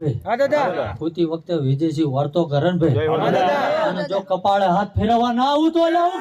હા દાદા. વખતે વિદેશી વાર્તો કરે ને ભાઈ. અને જો કપાળે હાથ ફેરવવા ના આવું તો આવું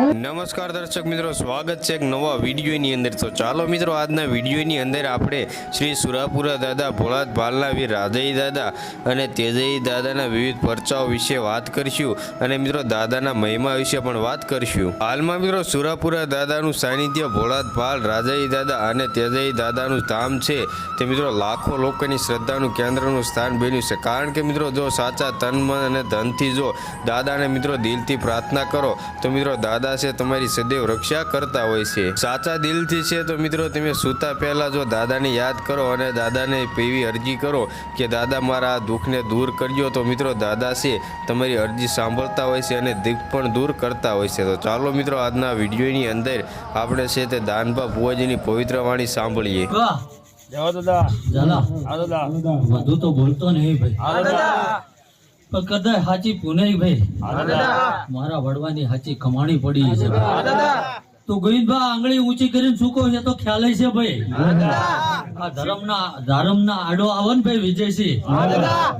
નમસ્કાર દર્શક મિત્રો, સ્વાગત છે એક નવા વિડીયોની અંદર. તો ચાલો મિત્રો, આજના વિડીયોની અંદર આપણે શ્રી સુરાપુરા દાદા, ભોળાત ભાલના વીર રાધઈ દાદા અને તેજઈ દાદાના વિવિધ પરચાઓ વિશે વાત કરીશું અને મિત્રો, દાદાના મહિમા વિશે પણ વાત કરીશું. હાલમાં મિત્રો, સુરાપુરા દાદાનું સાનિધ્ય ભોળાત ભાલ રાજાઈ દાદા અને તેજઈ દાદાનું ધામ છે. તે મિત્રો, લાખો લોકોની શ્રદ્ધાનું કેન્દ્રનું સ્થાન બન્યું છે. કારણ કે મિત્રો, જો સાચા તન, મન અને ધનથી જો દાદાને મિત્રો દિલથી પ્રાર્થના કરો, તો મિત્રો, દાદા છે તમારી સદૈવ રક્ષા કરતા હોય છે. સાચા દિલથી છે તો મિત્રો તમે સૂતા પહેલા જો દાદાને યાદ કરો અને દાદાને એવી અરજી કરો કે દાદા મારા આ દુઃખને દૂર કરજો તો મિત્રો દાદા છે તમારી અરજી સાંભળતા હોય છે અને દુઃખ પણ દૂર કરતા હોય છે. તો ચાલો મિત્રો આજના વિડીયોની અંદર આપણે છે તે દાનભા ભુવાજીની પવિત્ર વાણી સાંભળીએ. જવા દાદા. હા દાદા. વધુ તો બોલતો નહીં ભાઈ. દાદા. પણ કદાચ સાચી પુનાઈ ભાઈ. મારા વડવાની સાચી કમાણી પડી છે. તો ગોવિંદભા આંગળી ઊંચી કરીને સૂકો છે તો ખ્યાલ છે ભાઈ. આ ધર્મના ધર્મના આડો આવે ને ભાઈ વિજયસિંહ.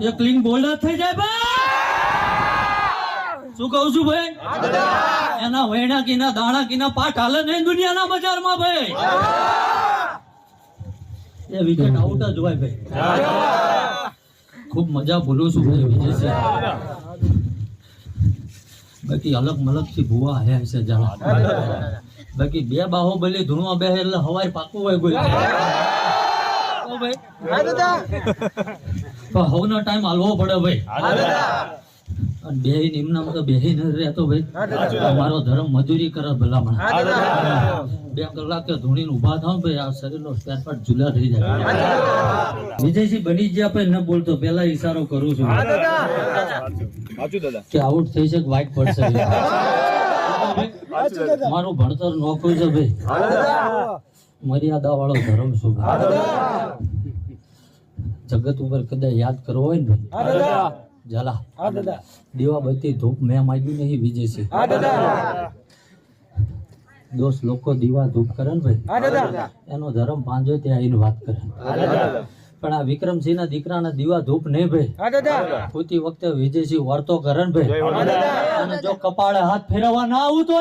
એ ક્લીન બોલ્ડર થઈ જાય ભાઈ. શું કહું છું ભાઈ? એના વૈણા કીના દાણા કીના પાઠ હાલે નહીં દુનિયાના બજારમાં ભાઈ. એ વિકેટ આઉટ જ હોય ભાઈ. ખૂબ મજા બોલું છું ભાઈ વિજયસિંહ બાકી અલગ મલગથી ભૂવા આવ્યા છે જણા. બાકી બે બાહુબલી ધૂણવા બે એટલે હવાય પાકું હોય કોઈ તો હવનો ટાઈમ હાલવો પડે ભાઈ. અને બેહીન એમના તો બેહીન રહેતો ભાઈ. અમારો ધર્મ મજૂરી કરે ભલામણ. બે કલાક કે ધૂણી ધૂણીને ઊભા થાવ ભાઈ આ શરીરનો સ્પેર પાર્ટ જુલા થઈ જાય. વિજયસિંહ બની ગયા પછી ન બોલતો પેલા ઈશારો કરું છું. હા દાદા. સાચું દાદા. કે આઉટ થઈ છે કે વાઇટ પડશે? મારું ભણતર નોખું છે ભાઈ. મર્યાદા વાળો ધર્મ શું? જગત ઉપર કદાચ યાદ કરવો હોય ને ભાઈ. દાદા. ઝાલા. હા દાદા. દીવાબત્તી ધૂપ મેં માંગ્યું નહીં વિજય છે. હા દાદા. દોસ્ત લોકો દીવા ધૂપ કરે ને ભાઈ. હા દાદા. એનો ધર્મ પાંજો ત્યાં આવીને વાત કરે. હા દાદા. પણ આ વિક્રમસિંહ ના દીકરાના દીવા ધૂપ નહીં ભાઈ. હા દાદા. ખોટી વખતે વિજયસિંહ વાર્તો કરે ને ભાઈ. હા દાદા અને જો કપાળે હાથ ફેરવવા ના આવું તો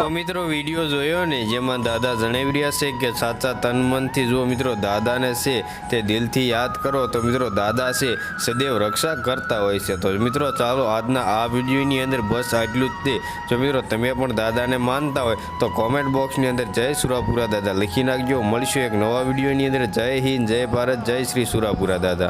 તો મિત્રો, વીડિયો જોયો ને, જેમાં દાદા જણાવી રહ્યા છે કે સાચા તન મનથી જો મિત્રો, દાદાને છે તે દિલથી યાદ કરો તો મિત્રો, દાદા છે સદૈવ રક્ષા કરતા હોય છે. તો મિત્રો, ચાલો આજના આ વિડીયોની અંદર બસ આટલું જ તે. જો મિત્રો, તમે પણ દાદાને માનતા હોય તો કોમેન્ટ બોક્સની અંદર જય સુરાપુરા દાદા લખી નાખજો. મળશું એક નવા વિડીયોની અંદર. જય હિન્દ, જય ભારત, જય શ્રી સુરાપુરા દાદા.